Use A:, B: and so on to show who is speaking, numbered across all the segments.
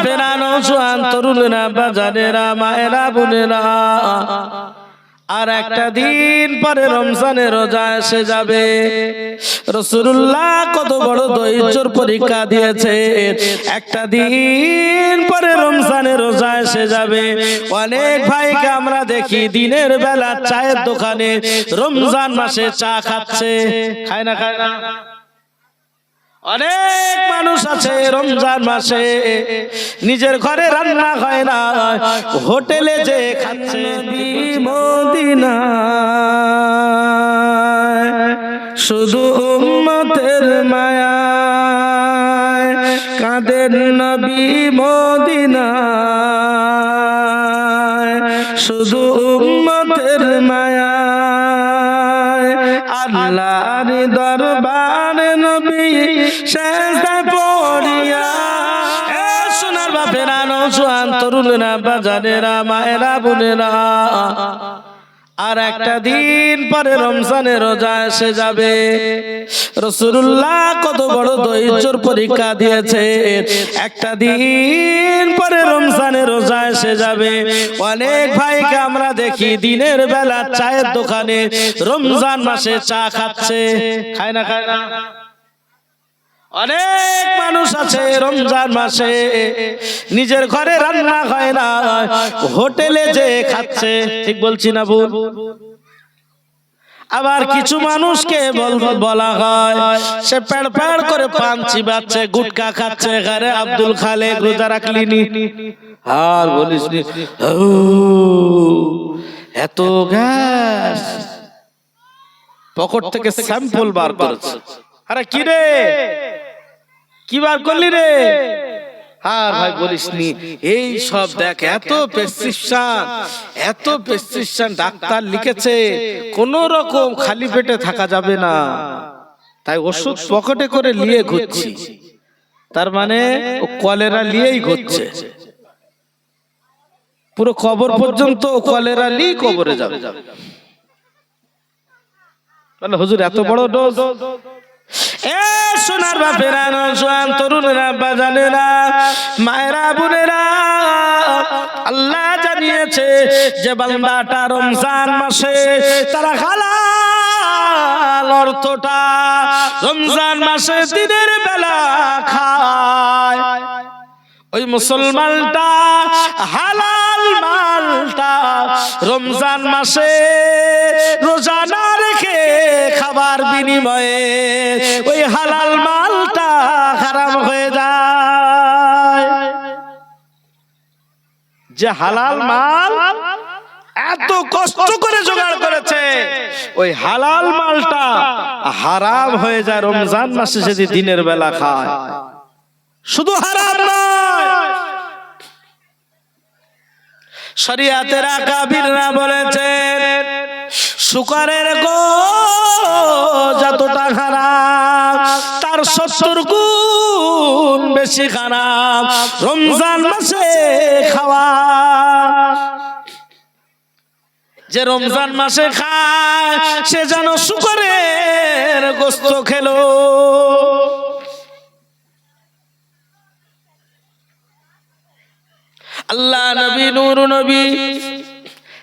A: বাপেরা নৌজোয়ান তরুণেরা, বাজারেরা, মায়েরা, বোনেরা। আর একটা দিন পরে রমজানের রোজা এসে যাবে। রসুল্লাহ কত বড় ধৈর্যর পরীক্ষা দিয়েছে। একটা দিন পরে রমজানের রোজা এসে যাবে। অনেক ভাইকে আমরা দেখি দিনের বেলা চায়ের দোকানে রমজান মাসে চা খাচ্ছে। খায় না খায় না। অনেক মানুষ আছে রমজান মাসে। নিজের ঘরে রান্না হয় না। হোটেলে যে খাচ্ছে মদিনা শুধু উম্মতের পড়িয়া। সোনার তরুণেরা, বাজারেরা, মায়েরা, বোনেরা। আর একটা দিন পরে রমজানের রোজা এসে যাবে। রসুল্লাহ কত বড় ধৈর্যর পরীক্ষা দিয়েছে। একটা দিন পরে রমজানের রোজা এসে যাবে। অনেক ভাইকে আমরা দেখি দিনের বেলা চায়ের দোকানে রমজান মাসে চা খাচ্ছে। খায় না খায় না। অনেক মানুষ আছে রমজান মাসে। নিজের ঘরে রান্না হয় না। হোটেলে যে খাচ্ছে ঠিক বলছি না ভুল? আবার কিছু মানুষকে বল- হয় সে প্যাড় প্যাড় করে পান চিবাচ্ছে গুটকা খাচ্ছে ঘরে আব্দুল খালেক রোজা রাখলিনি। আর বলিস নি, এত গ্যাস। পকেট থেকে স্যাম্পল বার করেছে। আরে কি রে? কি বার করলি রে? আর ভাই বলিস নি এই সব দেখ এত প্রেসক্রিপশন এত প্রেসক্রিপশন ডাক্তার লিখেছে কোন রকম খালি পেটে থাকা যাবে না। তাই ওষুধ পকেটে করে নিয়ে ঘুরছি। তার মানে কলেরা নিয়েই ঘুরছে। পুরো কবর পর্যন্ত কলেরা নিয়ে কবরে যাবে। বলে হুজুর এত বড় ডোজ এ সোনার বাপেরা নজওয়ান তরুণেরা, বাজানেরা, মায়েরা, বোনেরা, আল্লাহ জানিয়েছে যে বান্দাটা রমজান মাসে তারা হালাল অর্থটা রমজান মাসে দিনের বেলা খায়। ওই মুসলমানটা হালাল মালটা রমজান মাসে রোজা না রেখে খাবার বিনিময়ে ওই হালাল মালটা খারাপ হয়ে যায়। যে হালাল মাল এত কষ্ট করে জোগাড় করেছে, ওই হালাল মালটা হারাম হয়ে যায়, রমজান মাসে যদি দিনের বেলা খায়। শুধু হারাম শরিয়াতের আকাবিররা বলেছেন শুকরের গো যতটা খারাপ তার সত্তর গুণ বেশি খারাপ। রমজান মাসে খাওয়া। যে রমজান মাসে খায়, সে যেন শুকরের গোস্ত খেলো। আল্লাহ নবী, নূর নবী,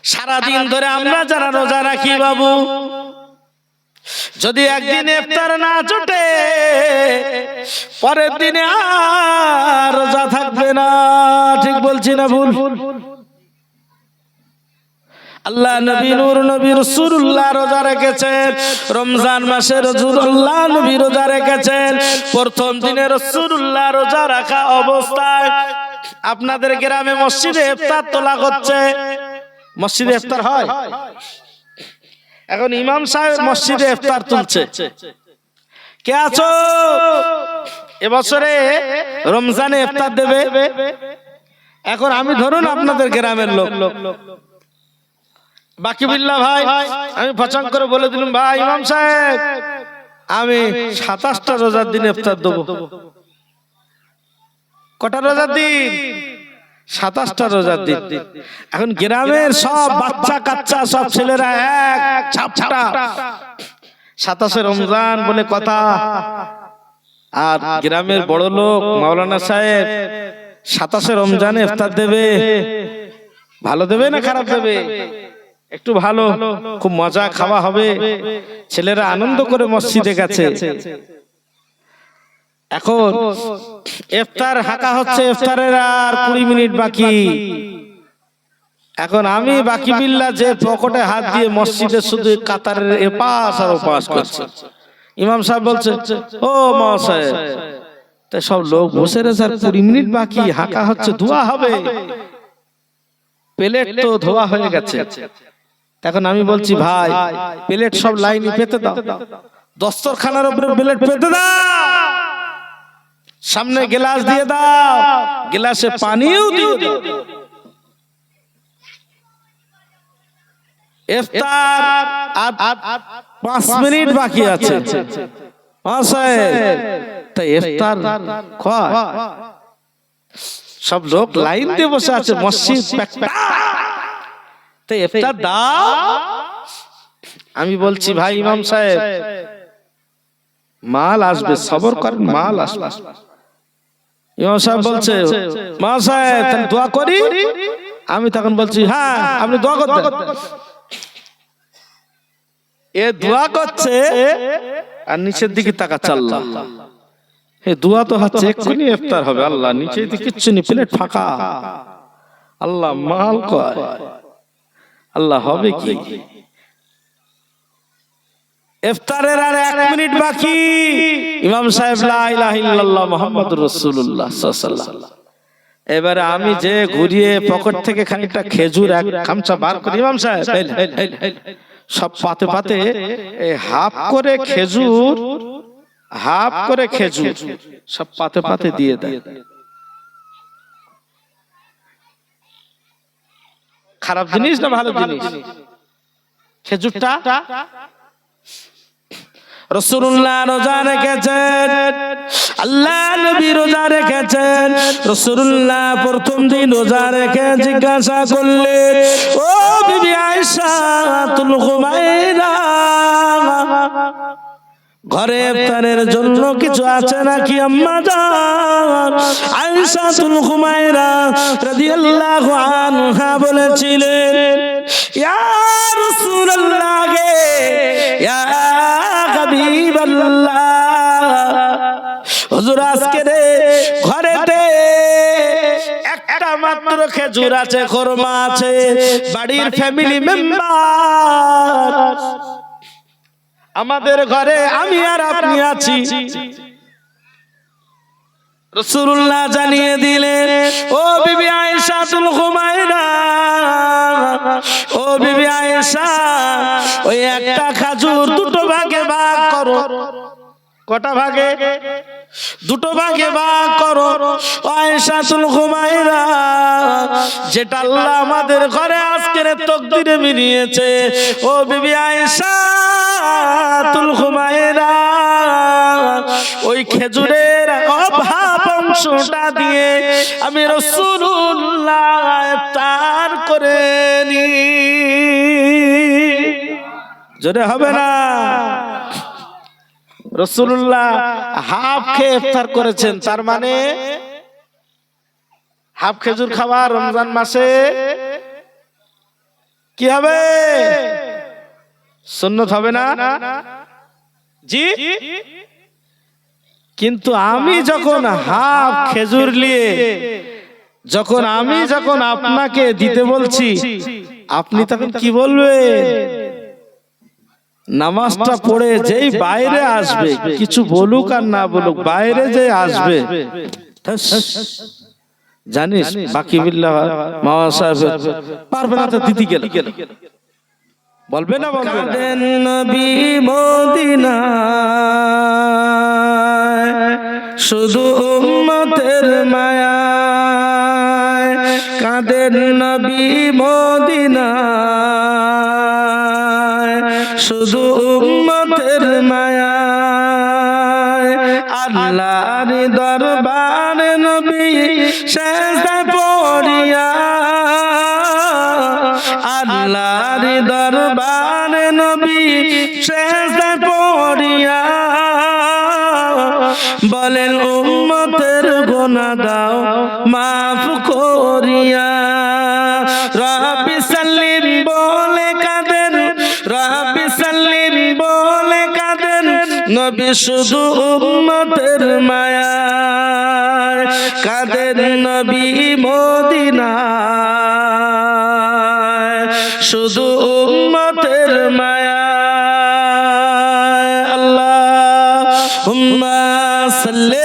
A: সারাদিন ধরে আমরা যারা রোজা রাখি বাবু যদি একদিন ইফতার না জোটে পরের দিনে আর রোজা থাকবে না। ঠিক বলছি না ভুল? আল্লাহ নবী নূর নবী রসুল্লাহ রোজা রেখেছেন। রমজান মাসে রসুল্লাহ নবী রোজা রেখেছেন। প্রথম দিনে রসুল্লাহ রোজা রাখা অবস্থায় আপনাদের গ্রামে মসজিদে ইফতার তোলা হচ্ছে। মসজিদে ইফতার হয়? এখন ইমাম সাহেব মসজিদে ইফতার তুলছে। কে আছো? এবছরে রমজানে ইফতার দেবে। এখন আমি ধরুন আপনাদের গ্রামের লোক। বাকি বিল্লা ভাই আমি পছন্দ করে বলে দিলাম ভাই ইমাম সাহেব আমি সাতাশটা রোজার দিন ইফতার দেবো। কটা রোজার দিন? সাতাশটা রোজার দিন। এখন গ্রামের সব বাচ্চা কাচ্চা সব ছেলেরা এক ছাপটা সাতাশে রমজান বলে কথা। আর গ্রামের বড় লোক মাওলানা সাহেব সাতাশে রমজানে ইফতার দেবে। ভালো দেবে না খারাপ দেবে? একটু ভালো খুব মজা খাওয়া হবে। ছেলেরা আনন্দ করে মসজিদে গেছে। এখন ইফতার হাঁকা হচ্ছে ইফতারের আর কুড়ি মিনিট বাকি। এখন আমি বাকি বিল্লা যে পকেটে হাত দিয়ে মসজিদে শুধু কাতারের এপাশ আর ওপাশ করছে। ইমাম সাহেব বলছে, ও মহাশয় তা সব লোক বসে রয়েছে আর কুড়ি মিনিট বাকি, হাঁকা হচ্ছে, ধোয়া হবে। প্লেট তো ধোয়া হয়ে গেছে। এখন আমি বলছি, ভাই, প্লেট সব লাইনে পেতে দাও। দস্তরখানার উপরে প্লেট পেতে দাও। সামনে গ্লাস দিয়ে দাও। গ্লাসে পানিও দিয়ে দাও। ইফতার আর পাঁচ মিনিট বাকি আছে। মহাশয় তাই ইফতার খায়। সব লোক লাইন দিয়ে বসে আছে মসজিদ। তাই ইফতার দাও। আমি বলছি ভাই ইমাম সাহেব মাল আসবে সবর করেন মাল আসবে। ইমাম সাহেব বলছে মা সাহেব তাহলে দোয়া করি? আমি তখন বলছি হ্যাঁ আপনি দোয়া করতে এ দোয়া করছে আর নিচের দিকে তাকা চাল্লা এ দোয়া তো হচ্ছে এক্ষুনি ইফতার হবে আল্লাহ নিচে দিকে কিচ্ছু নেই প্লেট ফাঁকা। আল্লাহ মাল কয়? আল্লাহ হবে কি? ইফতারের আর এক মিনিট বাকি। ইমাম সাহেব সাল্লাল্লাহু আলাইহি এবারে আমি যে ঘুরিয়ে পকেট থেকে খানিকটা খেজুর, এক খামচা বার করি, ইমাম সাহেব সব পাতে পাতে হাফ করে খেজুর, হাফ করে খেজুর সব পাতে পাতে দিয়ে দেয়। খারাপ জিনিস না ভালো জিনিস? খেজুরটা রসুল্লাহ রোজা রেখেছেন। আল্লাহ নবী রোজা রেখেছেন। রসুল্লাহ প্রথম দিন রোজা রেখে জিজ্ঞাসা করলে ও বিবি আয়সা তুল ঘরে ইফতারের জন্য কিছু আছে নাকি আম্মা জান? আয়েশা তুল হুমায়রা রাদিয়াল্লাহু আনহা বলেছিলেন, ইয়া রাসূলুল্লাহ গে, ইয়া হুজুর আজকে রে ঘরেতে একটা মাত্র খেজুর আছে খরমা আছে বাড়ির ফ্যামিলি মেম্বার আমাদের ঘরে আমি আর আপনি আছি। রসুল্লাহ জানিয়ে দিলেন ও বিবি আয়েশা তুল ঘুমায়না ও বিবি আয়েশা ওই একটা খাজুর দুটো ভাগে ভাগ করো। কটা ভাগে? দুটো ভাগে ভাগ করো। আয়েশা তুল ঘুমায়না যেটা আল্লাহ আমাদের ঘরে আজকের তকদিরে মিলিয়েছে। ও বিবি আয়েশা তুল ঘুমায়না ওই খেজুরের অভাব অংশটা দিয়ে আমি রসুল্লাহ তার করে নি? জোরে হবে না। রসুল্লাহ হাফ খেয়ে ইফতার করেছেন তার মানে হাফ খেজুর খাওয়া রমজান মাসে কি হবে? সুন্নত হবে না? জি? কিন্তু আমি যখন হাফ খেজুর নিয়ে যখন আমি যখন আপনাকে দিতে বলছি আপনি তখন কি বলবেন? নামাজটা পড়ে যেই বাইরে আসবে কিছু বলুক আর না বলুক বাইরে যে আসবে। জানিস বাকি বিল্লাহ মামা সাহেব পারবে না তো দিদি গেল। বলবে না বলবে নবী মদিনা শুধু উম্মতের মায়া কাদের নবী মদিনা শুধু উম্মতের মায়া আল্লাহর দরবার নবী শেষ পড়িয়া। আল্লাহর দরবার নবী শেষ পড়িয়া। বলেন উম্ম উম্মতের গোনা দাও। নবী শুধু উম্মতের মায়া কাদের নবী মদিনা শুধু উম্মতের মায়া আল্লাহ হুম্মা সাল্লি